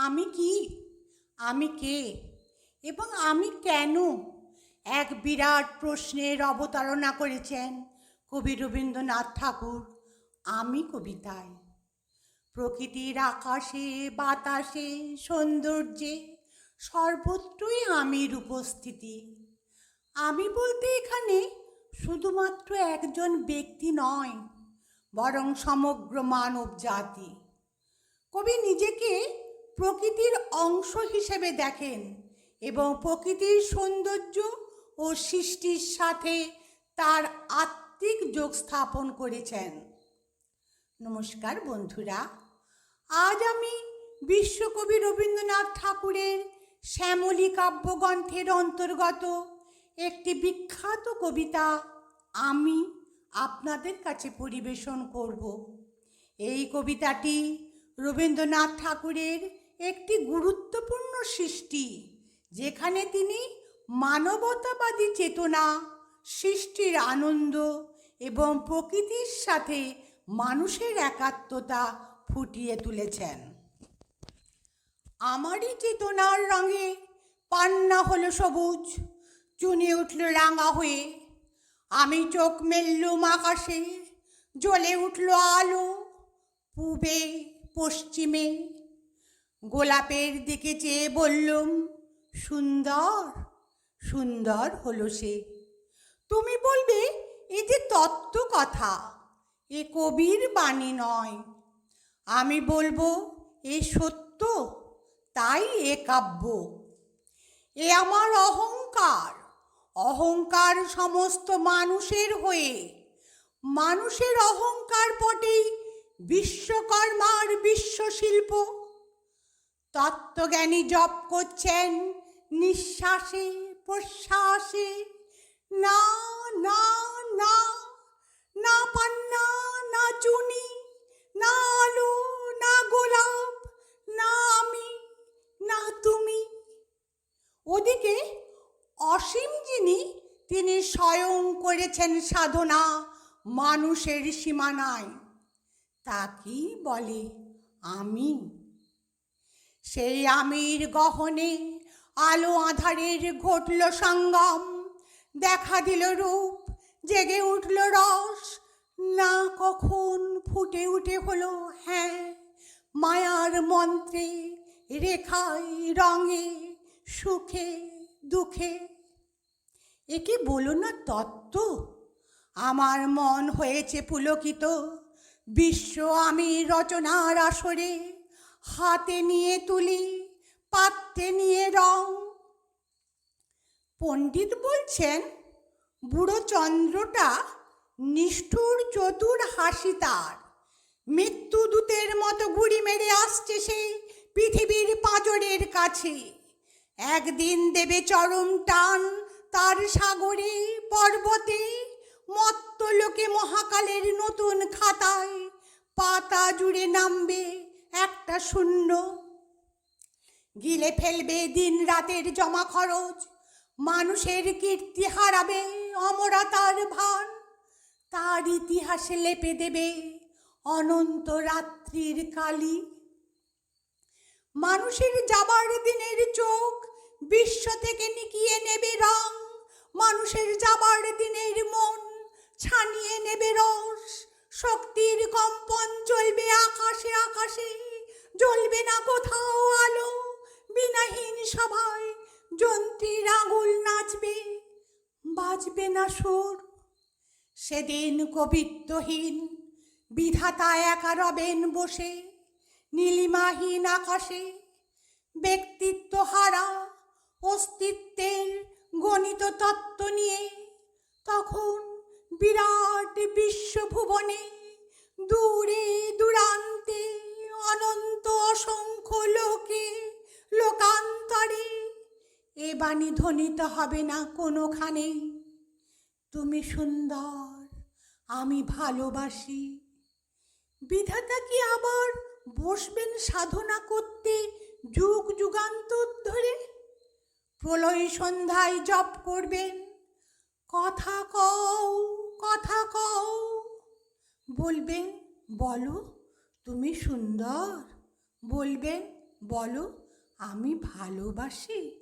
আমি কি? আমি কে? এবং আমি কেন এক বিরাট প্রশ্নের অবতারণা করেছেন কবি রবীন্দ্রনাথ ঠাকুর? আমি কবিতায়। প্রকৃতির আকাশে, বাতাসে, সৌন্দর্যে সর্বত্রই আমির উপস্থিতি। আমি বলতে এখানে শুধুমাত্র একজন ব্যক্তি নয়, বরং সমগ্র মানব জাতি। কবি নিজেকে প্রকৃতির অংশ হিসেবে দেখেন এবং প্রকৃতির সৌন্দর্য ও সৃষ্টির সাথে তার আত্মিক যোগ স্থাপন করেছেন। নমস্কার বন্ধুরা, আজ আমি বিশ্বকবি রবীন্দ্রনাথ ঠাকুরের শ্যামলী কাব্যগ্রন্থের অন্তর্গত একটি বিখ্যাত কবিতা আমি আপনাদের কাছে পরিবেশন করব। এই কবিতাটি রবীন্দ্রনাথ ঠাকুরের একটি গুরুত্বপূর্ণ সৃষ্টি, যেখানে তিনি মানবতাবাদী চেতনা, সৃষ্টির আনন্দ এবং প্রকৃতির সাথে মানুষের একাত্মতা ফুটিয়ে তুলেছেন। আমারই চেতনার রঙে পান্না হলো সবুজ, চুনে উঠল রাঙা হয়ে। আমি চোখ মেললুম আকাশে, জ্বলে উঠল আলো, পূবে, পশ্চিমে। গোলাপের দিকে চেয়ে বললুম, সুন্দর সুন্দর হলো সে। তুমি বলবে, এ যে তত্ত্ব কথা, এ কবির বাণী নয়। আমি বলব, এ সত্য, তাই এ কাব্য। এ আমার অহংকার অহংকার সমস্ত মানুষের হয়ে। মানুষের অহংকার পটেই বিশ্বকর্মার বিশ্বশিল্প। তত্ত্বজ্ঞানী জপ করছেন, নিঃশ্বাসে, প্রশ্বাসে, না না না না পান্না, না চুনি, না আলো, না গোলাপ, না আমি, না তুমি। ওদিকে অসীম যিনি, তিনি স্বয়ং করেছেন সাধনা মানুষের সীমানায়। তাকেই বলে? আমি সেই আমির গহনে আলো আধারের ঘটল সঙ্গম। দেখা দিল রূপ, জেগে উঠল রস। না কখন ফুটে উঠে হলো হ্যাঁ মায়ার মন্ত্রে রেখায় রঙে, সুখে, দুঃখে। একে বলো না তত্ত্ব? আমার মন হয়েছে পুলকিত। বিশ্ব আমি রচনার আসরে হাতে নিয়ে তুলি, পাত্রে নিয়ে রং। পণ্ডিত বলছেন, বুড়ো চন্দ্রটা নিষ্ঠুর চতুর হাসি তার। মৃত্যুদূতের মতো গুড়ি মেরে আসছে সেই পৃথিবীর পাঁজরের কাছে। একদিন দেবে চরম টান তার সাগরে, পর্বতে, মত্ত লোকে মহাকালের নতুন খাতায় পাতা জুড়ে নামবে। একটা শূন্য। গিলে ফেলবে দিন রাতের জমা খরচ, মানুষের কীর্তি হারাবে অমরতার ভান। তার ইতিহাসে লেপে দেবে অনন্ত রাত্রির কালি। মানুষের যাবার দিনের চোখ বিশ্ব থেকে নিকিয়ে নেবে রং, মানুষের যাবার দিনের মন ছানিয়ে নেবে রস শক্তির কম্পন চলবে আকাশে আকাশে। জ্বলবে না কোথাও আলো। বিনাহীন সভায় যন্ত্রীর আঙুল নাচবে। বাজবে না সুর। সেদিন কবিত্বহীন বিধাতা একা রবেন বসে, নীলিমাহীন আকাশে। ব্যক্তিত্ব হারা অস্তিত্বের গণিত তত্ত্ব নিয়ে তখন বিরাট বিশ্বভুবনে, দূরে দূরান্তে অনন্ত অসংখ্য লোকে লোকান্তরে। এ বাণী ধ্বনিত হবে না কোনোখানে। তুমি সুন্দর, আমি ভালোবাসি। বিধাতা কি আবার বসবেন সাধনা করতে যুগ যুগান্তর ধরে? প্রলয় সন্ধ্যায় জপ করবেন, কথা কও কথা কও। বলবেন বলো তুমি সুন্দর। বলবেন বলো আমি ভালোবাসি।